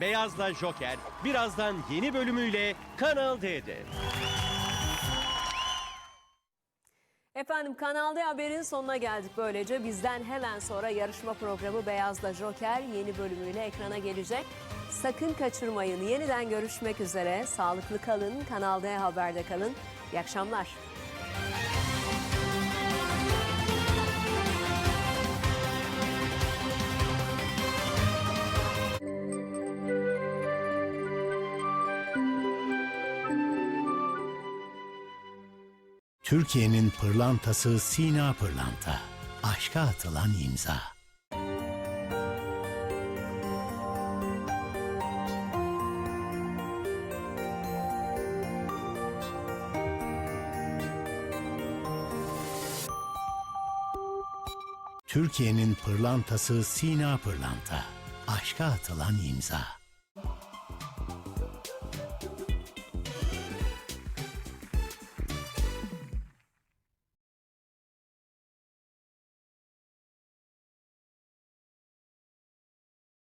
Beyazla Joker birazdan yeni bölümüyle Kanal D'de. Efendim Kanal D Haber'in sonuna geldik böylece. Bizden hemen sonra yarışma programı Beyaz'da Joker yeni bölümüyle ekrana gelecek. Sakın kaçırmayın. Yeniden görüşmek üzere. Sağlıklı kalın. Kanal D Haber'de kalın. İyi akşamlar. Türkiye'nin pırlantası Sina Pırlanta. Aşka atılan imza. Türkiye'nin pırlantası Sina Pırlanta. Aşka atılan imza.